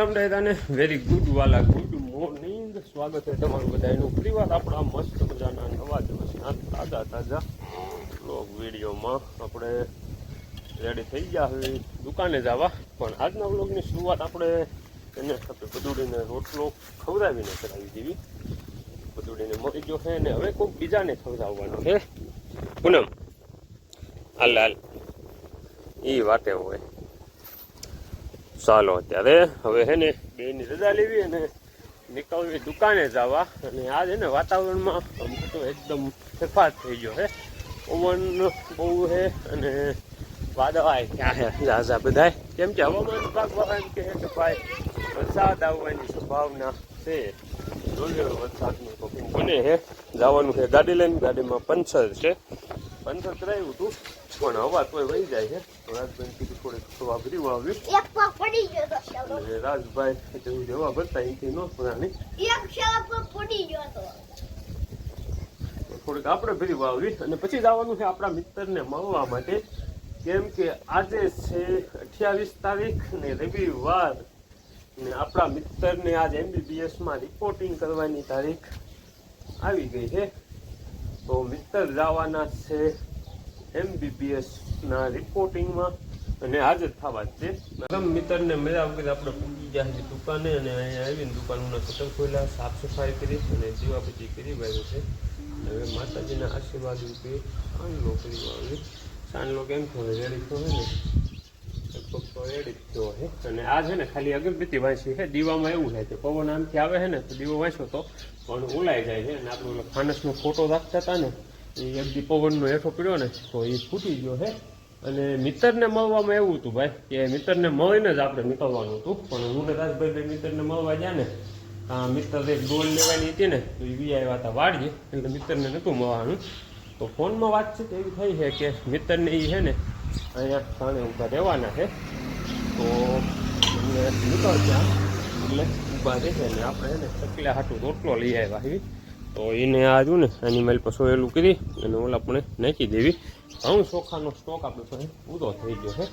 Ram very good વાલા good morning સ્વાગત છે તમારું બધાનું. ફરીવાર આપણા મસ્ત મજાના નવા દિવસના તાજા તાજા બ્લોગ વિડીયોમાં. આપણે રેડી થઈ ગયા હવે દુકાને જવા. પણ આજના બ્લોગની શરૂઆત આપણે એને આપણે ભદુડીને રોટલો ખવડાવીને કરાવી દેવી ભદુડીને મળી ગયો છે ને હવે કોઈક બીજાને ખવડાવવાનો છે. પૂનમ, હાલ હાલ. એ વાતે હોય. ચાલો અત્યારે હવે હે ને બેની રજા લેવી અને નીકળવી દુકાને જવા. અને આ છે ને વાતાવરણમાં આમ તો એકદમ ફેરફાર થઈ ગયો હે. પવન બહુ છે અને વાદળાય ક્યાં છે ઝાઝા બધાય, કેમ કે હવામાન વિભાગ વાળા એમ કહે કે ભાઈ, વરસાદ આવવાની સંભાવના છે. જોઈએ વરસાદનું તો બને છે જવાનું છે ગાડી લઈને, ગાડીમાં પંચર છે. પંચર કરાવ્યું હતું. પણ હવા તોય વહી જાય છે. રાજભાઈ કીધું થોડીક હવા ભરી વાવી એક પગ પડી ગયો તો શાલો અને રાજભાઈ જેવું જવા ભરતા એથી ન પોતાની થોડીક આપણે ભરી વાવી અને પછી જવાનું છે આપણા મિત્રને મળવા માટે. કેમ કે આજે છે અઠ્યાવીસ તારીખ ને રવિવાર ને આપણા મિત્રને આજ એમબીબીએસમાં રિપોર્ટિંગ કરવાની તારીખ આવી ગઈ છે. તો મિત્ર જવાના છે એમબીબીએસ ના રિપોર્ટિંગમાં અને હાજર થવા જ છે. મિત્રને મળ્યા વગર આપણે પૂજી ગયા દુકાને અને અહીંયા આવીને દુકાનના શટર ખોલ્યા સાફ સફાઈ કરી અને દીવાબત્તી કરી વાળ્યું છે. હવે માતાજીના આશીર્વાદ રૂપે સાંજલો કરી વાળ્યું સાંજલો કેમ થયો? રેડી થયો ને? લગભગ તો રેડી થયો છે અને આ છે ને ખાલી અગરબત્તી વાંચી છે દીવામાં એવું થાય છે પવન આમથી આવે છે ને તો દીવો વાંચ્યો તો પણ ઓલાઈ જાય છે અને આપણે ફાનસનો ફોટો રાખતા હતા ને એ એક દી હેઠો પડ્યો ને, તો એ ફૂટી ગયો હે. અને મિત્રને મળવામાં એવું હતું ભાઈ, કે મિત્રને મળીને જ આપણે નીકળવાનું હતું. પણ હું ને રાજભાઈ મિત્રને મળવા ગયા ને, આ મિત્ર એક ડોલ લેવાની હતી ને, તો એ બી આવ્યા હતા વાડીએ, એટલે મિત્રને નહોતું મળવાનું. તો ફોનમાં વાતચીત એવી થઈ છે કે મિત્રને એ છે ને, અહીંયા સાણે ઊભા રહેવાના છે. તો એમને નીકળ્યા, એટલે ઊભા રહેશે ને આપણે એને ચકલા હાટું રોટલો લઈ આવ્યા એવી તો એને આજુ ને એની મેલ પર સોયેલું કરી અને ઓલા આપણે નાખી દેવી. ઘઉં ચોખાનો સ્ટોક આપણે પૂરો થઈ ગયો છે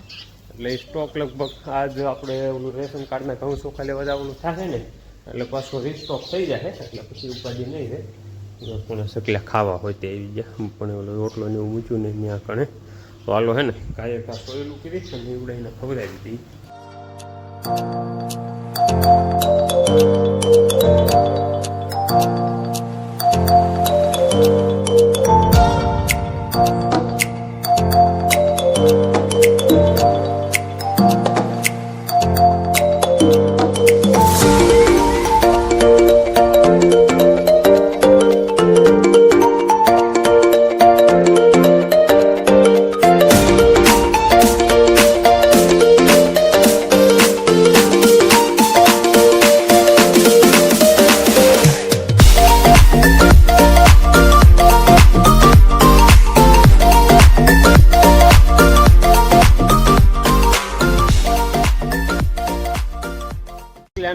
એટલે એ સ્ટોક લગભગ આજ આપણે ઓલું રેશન કાર્ડમાં ઘઉં ચોખા લેવા જવાનું થશે ને, એટલે પાછો રીસ્ટોક થઈ જાય એટલે પછી ઉપાધિ નહીં રહે. જો કોને સકલા ખાવા હોય તે આવી ગયા. પણ ઓલો રોટલો ને એવું ઊંચું ને ત્યાં કણે. તો હાલો હે ને કાંઈ કા સોયેલું કરી ને ઉડાઈને ખવડાવી હતી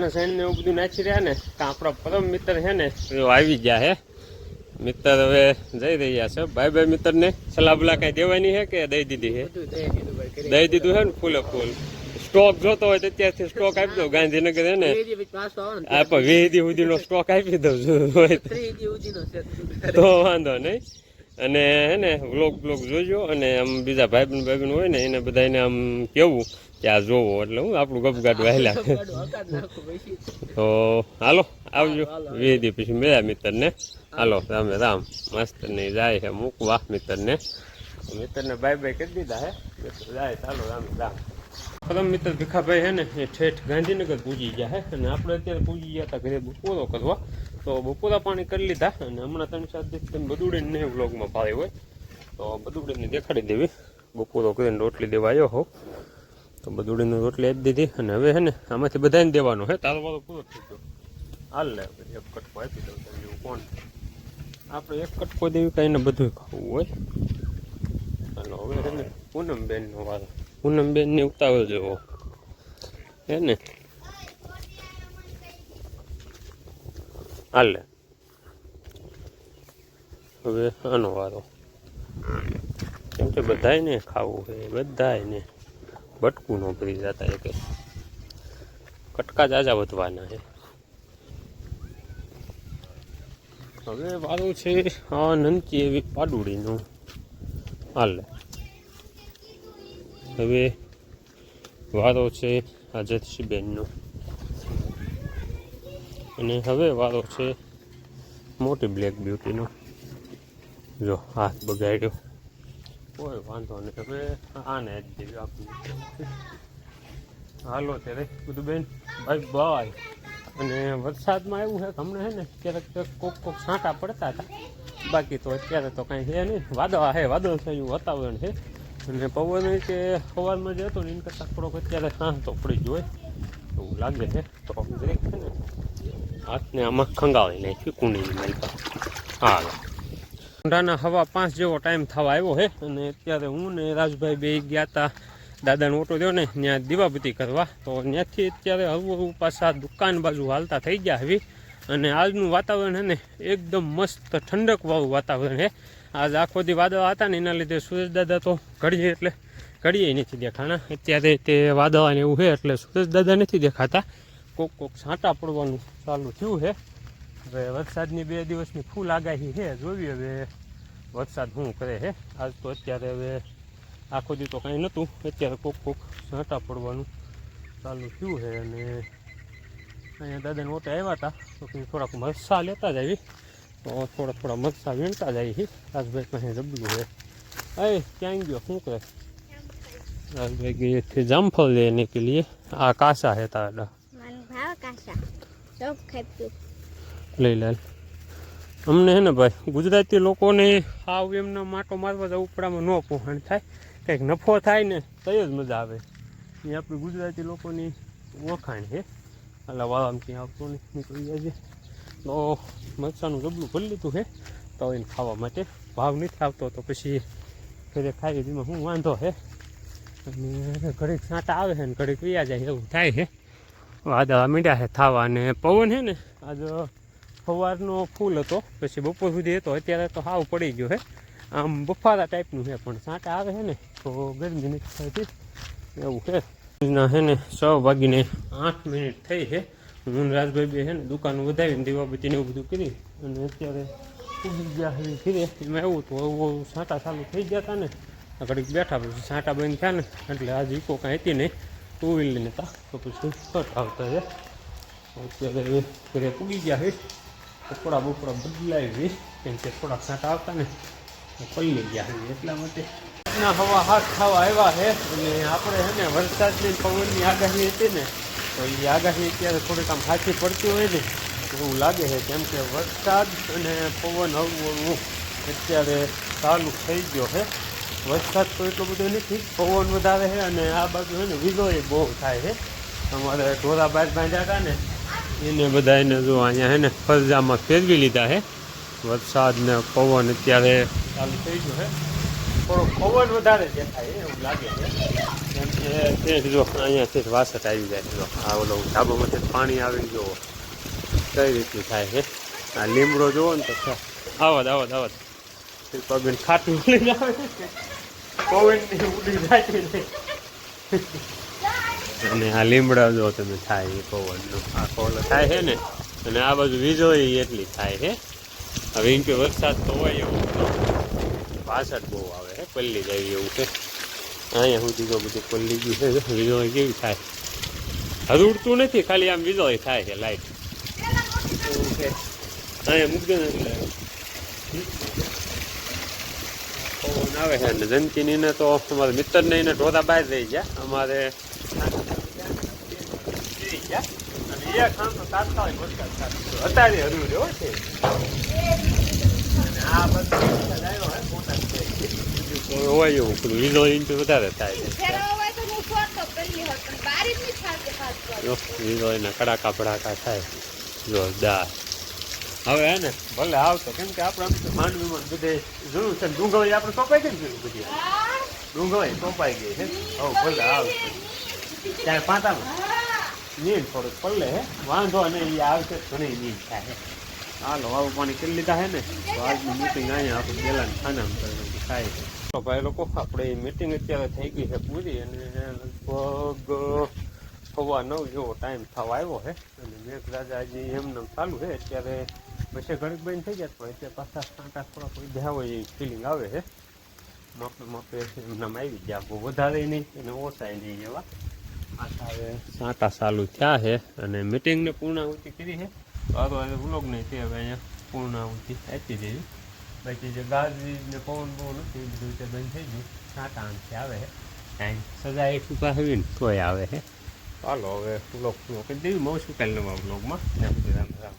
સાઈન ને એવું બધું નાખી રહ્યા ને તો આપણા પરમ મિત્ર છે ને એ આવી ગયા હે મિત્ર હવે જઈ રહ્યા છે. ભાઈ ભાઈ મિત્ર ને સલાહ બલા કઈ દેવાની છે કે દઈ દીધી છે? દઈ દીધું છે ને ફૂલે ફૂલ? સ્ટોક જોતો હોય તો ત્યાંથી સ્ટોક આપી દો ગાંધીનગર છે ને. આ પણ વેહદી સુધી નો સ્ટોક આપી દઉં છું. તો. વાંધો નહીં. અને હે ને વ્લોગ બ્લોગ જોજો. અને આમ બીજા ભાઈ ભાઈ હોય ને એને બધાને આમ કેવું? આ જોવો એટલે હું આપણું ગપગાટ વહેલા તો હાલો આવજો. વેદી પછી મેળા મિત્રને. હાલો રામે રામ. મસ્ત નહીં જાય છે મૂકવા મિત્રને. મિત્રને બાય બાય કરી દીધા હે. મિત્ર જાય ચાલો રામે રામ. પરમ મિત્ર ભીખાભાઈ હે ને એ ઠેઠ ગાંધીનગર પૂજી ગયા હે. અને આપણે અત્યારે પૂજી ગયા હતા ઘરે બપોરો કરવા. તો બપોરા પાણી કરી લીધા અને હમણાં ત્રણ ચાર દિવસ તમે બદુડીને નહીં વ્લોગમાં ભાવે હોય. તો બદુડીને દેખાડી દેવી. બપોરો કરીને રોટલી દેવા આવ્યો હો. તો બદુડીને રોટલી આપી દીધી અને હવે છે ને આમાંથી બધાને દેવાનો હે તારો વાળો પૂરો થઈ ગયો. હાલ લે એક કટકો આપી દઉં એવું કોણ? આપણે એક કટકો દેવી કાંઈને બધું ખાવું હોય. અને હવે છે ને પૂનમબેનનો વારો. પૂનમબેનને ઉતાવળ જેવો. હે ને? હાલે હવે આનો વારો. કેમ કે બધાય ને ખાવું છે બધાય ને બટકું ન ભરી જતા એક કટકા જાજા વધવાના છે. હવે વારું છે આ નનકી એવી પાડુડીનું. હાલે. હવે વારો છે આજતશીબેનનો અને હવે વારો છે મોટી બ્લેક બ્યુટીનો જો હાથ બગાડ્યો. કોઈ વાંધો નહીં. હવે આને જ દેવી આપણને હાલો ત્યારે બધું બેન. Bye bye. અને વરસાદમાં એવું છે હમણાં છે ને ક્યારેક ક્યારેક કોક કોક છાંટા પડતા હતા. બાકી તો અત્યારે તો કાંઈ છે નહીં. વાદળા છે વાદળ છે એવું વાતાવરણ છે. અને પવન કે સવારમાં જે હતો ને એના કરતાં થોડોક અત્યારે શાંત તો પડી જ હોય. એવું લાગે છે. તો છે ને. હાથને આમાં ખંગાળી નાખ્યું કુંડીની મારી હા ઊંડાના હવા પાંચ જેવો ટાઈમ થવા આવ્યો છે અને અત્યારે હું ને રાજભાઈ બે ગયા હતા દાદાનો ઓટો થયો ને, ત્યાં દીવાબત્તી કરવા. તો ત્યાંથી અત્યારે હળવું પાછા દુકાન બાજુ હાલતા થઈ ગયા હવી અને આજનું વાતાવરણ હે ને, એકદમ મસ્ત ઠંડકવાળું વાતાવરણ હે. આજ આખો દી વાદળા હતા ને, એના લીધે સુરેશ દાદા તો ઘડીએ એટલે ઘડીએ નથી દેખાણા. અત્યારે તે વાદળાને એવું છે એટલે સુરેશ દાદા નથી દેખાતા. કોક કોક છાંટા પડવાનું ચાલુ થયું છે હવે વરસાદની બે દિવસની ફૂલ આગાહી છે જોઈએ હવે વરસાદ શું કરે છે આજ તો અત્યારે હવે આખો દી તો કાંઈ નહોતું અત્યારે કોક કોક છાંટા પડવાનું ચાલુ થયું છે અને અહીંયા દાદાને ઓટા આવ્યા હતા તો કંઈ થોડાક મરસા લેતા જ આવી તો થોડા થોડા મરસા વીણતા જાય છે રાજભાઈ પાસે જબલું છે અરે ક્યાં ગયો શું કરે રાજભાઈ ગઈ थे जामफल लेने के लिए आकाशा है तारा सब खाई લઈ લાલ અમને હે ને ભાઈ, ગુજરાતી લોકોને આવ એમનો માટો મારવા જવું ઉપડામાં ન પોહાણ થાય. કંઈક નફો થાય ને તો જ મજા આવે. એ આપણી ગુજરાતી લોકોની ઓળખાણ છે. એટલે વાળામાં ક્યાં આવતો નહીં, નીકળી જાય છે. તો મરચાનું જબલું ભરી લીધું છે. તો એને ખાવા માટે ભાવ નથી આવતો, તો પછી ઘરે ખાઈ એમાં શું વાંધો છે? અને ઘડીક સાંટા આવે છે ને ઘડીક વયા જાય એવું થાય છે. વાદળા મીંડ્યા છે થાવા અને પવન છે ને, આજ સવારનો ફૂલ હતો, પછી બપોર સુધી હતો, અત્યારે તો હાવ પડી ગયો છે આમ બફારા ટાઈપનું છે પણ સાંટા આવે છે ને, તો ગરમી નથી થતી. એવું છે છે ને, છ વાગીને આઠ મિનિટ થઈ છે હું. રાજભાઈ બે છે ને, દુકાન વધાવીને દીવાબત્તીને એવું બધું કરી અને અત્યારે ઉગી ગયા ફીરે એમાં એવું તો એવું સાંટા ચાલુ થઈ ગયા હતા ને. આગળ બેઠા પછી સાંટા બંધ થયા ને, એટલે આજે ઈકો કાંઈ હતી નહીં. ટુ વ્હીલ નતા તો પછી કટ આવતા છે અત્યારે ઘરે પૂગી ગયા છે કપડા બપડા બદલાવી કેમ કે થોડાક છાંટા આવતા ને પલ્લી ગયા એટલા માટે. ના, હવા હાથ ખાવા આવ્યા છે અને આપણે છે ને વરસાદની પવનની આગાહી હતી ને, તો એ આગાહી અત્યારે થોડીક આમ સાચી પડતી હોય ને એવું લાગે છે કેમ કે વરસાદ અને પવન હળવું અત્યારે ચાલુ થઈ ગયો છે. વરસાદ તો એટલો બધો નથી, પવન વધારે છે અને આ બાજુ છે ને વીજળી બહુ થાય છે. અમારે ઢોરા બાજ બાંધ્યા હતા ને એને બધા એને જો અહીંયા એને ને ફરજામાં ફેરવી લીધા છે વરસાદ ને પવન અત્યારે ચાલુ થઈ ગયો છે થોડો પવન વધારે દેખાય એવું લાગે છે. તે જો અહીંયાથી વાસટ આવી જાય આ ઓલો ધાબામાંથી પાણી આવી જુઓ કઈ રીતનું થાય છે આ લીમડો જુઓ ને તો આવત આવત આવત પગન ખાટું અને આ લીમડા જો તમે થાય એ પવનનો. આ કોલો થાય છે ને, અને આ બાજુ વીજળી એટલી થાય છે. હવે એમ કે વરસાદ તો હોય એવું પાછળ બહુ આવે છે, પલ્લી જાય એવું છે. અહીંયા સુધી તો બધું પલ્લી ગયું છે. વીજો કેવી થાય? હજુ ઉડતું નથી, ખાલી આમ વીજો થાય છે, લાઈટ. એવું છે અહીંયા મૂકી દે એટલે. પવન આવે છે, અને જનકીની તો અમારે મિત્રને એને ઢોરા બહાર રહી ગયા. અમારે ગયા અને એક આમ તો તાત્કાલિક વરસાદ ચાલુ અત્યારે હજુ રહ્યો છે. અને આ બધું આવ્યો હોય મોટા એવું પેલું વીજળી ઇંચ વધારે થાય છે. હું જો વીજળીના કડાકા ભડાકા થાય. જોરદાર. હવે હે ને ભલે આવતો કેમ કે આપણે આમ તો માંડવીમાં બધે જોયું છે ડુંગળી આપણે સોંપાઈ ગઈ ને બધી. ડુંગળી સોંપાઈ ગઈ છે. હવે ભલે આવશે. ત્યારે પાંતામાં નીંદ થોડુંક પડલે હે. વાંધો અને એ આવશે ઘણી નીંદ થાય. હાલો, આવું પાણી કરી લીધા હે ને? તો આજની મિટિંગ અહીંયા આપણે ગેલાને ખાનામાં કરીને થાય તો ભાઈ લોકો, આપણે મિટિંગ અત્યારે થઈ ગઈ છે પૂરી અને લગભગ સવા નવ જેવો ટાઈમ થવા આવ્યો છે અને મેઘરાજા હજી એમને એમ ચાલુ છે અત્યારે પછી ઘડીક બંધ થઈ ગયા પણ અત્યારે પાછા કાંટા થોડા કોઈ ગયા હોય એવી ફિલિંગ આવે છે માપે માપે એમનામાં આવી ગયા. બહુ વધારે નહીં અને ઓછા નહીં એવા. પાછા સાંટા ચાલુ થયા છે અને મિટિંગને પૂર્ણાહુતિ કરી છે. તો તો વ્લોગ નહીં તે હવે અહીંયા પૂર્ણાહુતિ આપી દેવી બાકી જે ગાજવીજ ને પવન બહુ નથી, એ બધું બંધ થઈ ગયું. સાતા અંશે આવે છે. કાંઈ સજા એક ઊભા હોય તોય આવે છે. ચાલો હવે વ્લોગ પૂરો કરી દેવી મઉં કાલે નવા વ્લોગમાં રામ રામ.